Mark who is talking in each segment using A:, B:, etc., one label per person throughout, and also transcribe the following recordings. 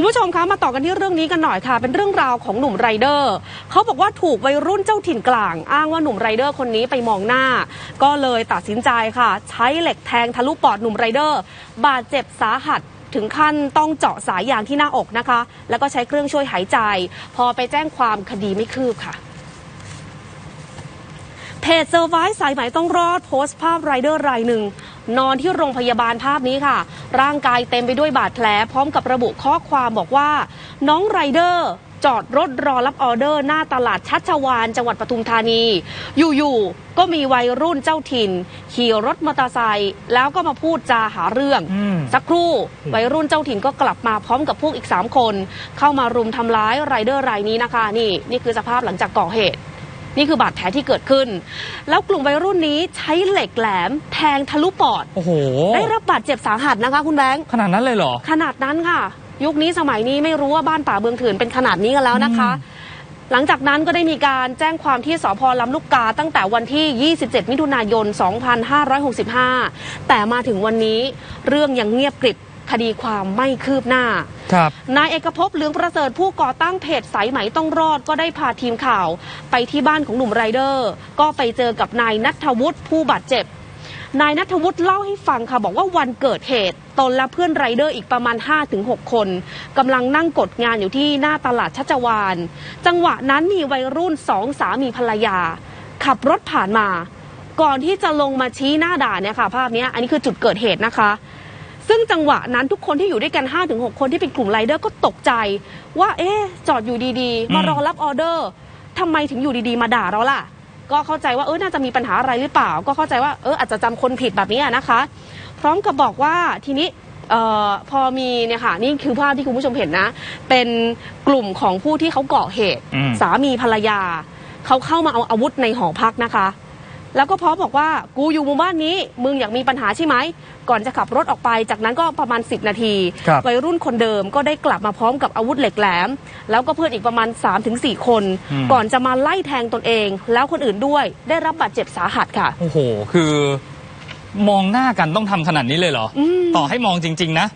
A: คุณผู้ชมคะมาต่อกันที่เรื่องนี้กันหน่อยค่ะ เป็นเรื่องราวของหนุ่มไรเดอร์เขาบอกว่าถูกวัยรุ่นเจ้าถิ่นกลาง อ้างว่าหนุ่มไรเดอร์คนนี้ไปมองหน้า ก็เลยตัดสินใจค่ะ ใช้เหล็กแทงทะลุปอดหนุ่มไรเดอร์ บาดเจ็บสาหัสถึงขั้นต้องเจาะสายยางที่หน้าอกนะคะ แล้วก็ใช้เครื่องช่วยหายใจ พอไปแจ้งความคดีไม่คืบค่ะเพจเซอร์ไวส์สายไหมต้องรอดโพสต์ภาพไรเดอร์รายหนึ่ง นอนที่โรงพยาบาลภาพนี้ค่ะ ร่างกายเต็มไปด้วยบาดแผล พร้อมกับระบุข้อความบอกว่า น้องไรเดอร์จอดรถรอรับออเดอร์หน้าตลาดชัชวานจังหวัดปทุมธานี อยู่ๆ ก็มีวัยรุ่นเจ้าถิ่น ขี่รถมอเตอร์ไซค์แล้วก็มาพูดจาหาเรื่อง
B: อืม
A: สักครู่วัยรุ่นเจ้าถิ่นก็กลับมาพร้อมกับพวกอีก 3 คน เข้ามารุมทำร้ายไรเดอร์รายนี้นะคะ นี่นี่คือสภาพหลังจากก่อเหตุ นี่คือบาดแผลที่เกิดขึ้น แล้วกลุ่มวัยรุ่นนี้ใช้เหล็กแหลมแทงทะลุปอด
B: โอ้โห
A: ได้รับบาดเจ็บสาหัสนะคะ คุณแบงค์
B: ขนาดนั้นเลยเหรอ
A: ขนาดนั้นค่ะ ยุคนี้สมัยนี้ไม่รู้ว่าบ้านป่าเบืองเถื่อนเป็นขนาดนี้กันแล้วนะคะ หลังจากนั้นก็ได้มีการแจ้งความที่สพลำลูกกาตั้งแต่วันที่ 27 มิถุนายน 2565 แต่มาถึงวันนี้เรื่องยังเงียบกริบ คดีความไม่คืบหน้า
B: ครับ
A: นายเอกภพเหลืองประเสริฐผู้ก่อตั้งเพจสายไหมต้องรอดก็ได้พาทีมข่าว ไปที่บ้านของหนุ่มไรเดอร์ ก็ไปเจอกับนายนัทวุฒิผู้บาดเจ็บ นายนัทวุฒิเล่าให้ฟังค่ะบอกว่าวันเกิดเหตุตนและเพื่อนไรเดอร์อีกประมาณ 5-6 คนกำลังนั่งกดงานอยู่ที่หน้าตลาดชัชวาน จังหวะนั้นมีวัยรุ่นสองสามีภรรยา ขับรถผ่านมา ก่อนที่จะลงมาชี้หน้าด่านเนี่ยค่ะ ภาพเนี้ยอันนี้คือจุดเกิดเหตุนะคะ ซึ่งจังหวะนั้นทุกคนที่อยู่ด้วยกัน 5-6 คนที่เป็นกลุ่มไรเดอร์ก็ตกใจ ว่าเอ๊ะจอดอยู่ดีๆ มารอรับออเดอร์ทำไมถึงอยู่ดีๆ มาด่าเราล่ะ ก็เข้าใจว่าเออน่าจะมีปัญหาอะไรหรือเปล่า ก็เข้าใจว่าเอออาจจะจำคนผิดแบบนี้นะคะ พร้อมกับบอกว่าทีนี้เออพอมีเนี่ยค่ะนี่คือภาพที่คุณผู้ชมเห็นนะ เป็นกลุ่มของผู้ที่เขาก่อเหตุ
B: อืม
A: สามีภรรยา เขาเข้ามาเอาอาวุธในหอพักนะคะ แล้วก็พร้อมบอกว่ากูอยู่หมู่บ้านนี้ มึงอยากมีปัญหาใช่ไหม ก่อนจะขับรถออกไป จากนั้นก็ประมาณ 10 นาที
B: ครับ
A: วัยรุ่นคนเดิมก็ได้กลับมาพร้อมกับอาวุธเหล็กแหลม แล้วก็เพื่อนอีกประมาณ 3-4 คน
B: อืม
A: ก่อนจะมาไล่แทงตนเอง แล้วคนอื่นด้วยได้รับบาดเจ็บสาหัสค่ะ
B: โอ้โห คือมองหน้ากันต้องทำขนาดนี้เลยเหรอ
A: อืม
B: ต่อให้มองจริง ๆ นะ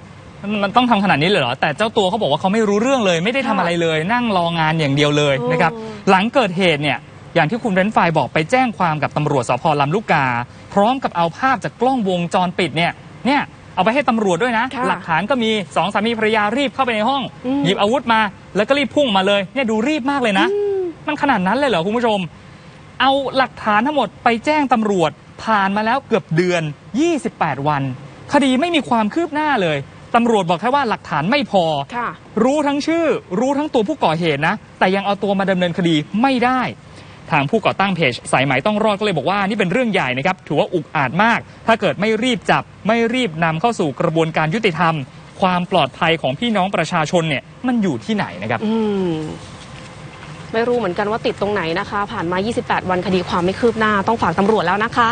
B: มันมันต้องทำขนาดนี้เลยเหรอ แต่เจ้าตัวเขาบอกว่าเขาไม่รู้เรื่องเลย ไม่ได้ทำ
A: ค่ะ
B: อะไรเลย นั่งรองานอย่างเดียวเลย
A: โอ้
B: นะครับหลังเกิดเหตุเนี่ย อย่างที่คุณเรนไฟล์บอกไปแจ้งความกับตำรวจสพลำลูกกา พร้อมกับเอาภาพจากกล้องวงจรปิดเนี่ยเนี่ยเอาไปให้ตำรวจด้วยนะ
A: ค่ะ
B: หลักฐานก็มีสองสามีภรรยารีบเข้าไปในห้อง
A: อืม
B: หยิบอาวุธมา แล้วก็รีบพุ่งมาเลยเนี่ยดูรีบมากเลยนะ
A: อืม
B: มันขนาดนั้นเลยเหรอคุณผู้ชม เอาหลักฐานทั้งหมดไปแจ้งตำรวจ ผ่านมาแล้วเกือบเดือน 28 วัน คดีไม่มีความคืบหน้าเลยตำรวจบอกแค่ว่าหลักฐานไม่พอ
A: ค่ะ
B: รู้ทั้งชื่อ รู้ทั้งตัวผู้ก่อเหตุนะ แต่ยังเอาตัวมาดำเนินคดีไม่ได้ ทางผู้ก่อตั้งเพจสายไหมต้องรอดก็เลยบอกว่านี่เป็นเรื่องใหญ่นะครับถือว่าอุกอาจมาก ถ้าเกิดไม่รีบจับไม่รีบนำเข้าสู่กระบวนการยุติธรรม ความปลอดภัยของพี่น้องประชาชนเนี่ยมันอยู่ที่ไหนนะครับ
A: อืมไม่รู้เหมือนกันว่าติดตรงไหนนะคะ ผ่านมา 28 วันคดีความไม่คืบหน้า ต้องฝากตำรวจแล้วนะคะ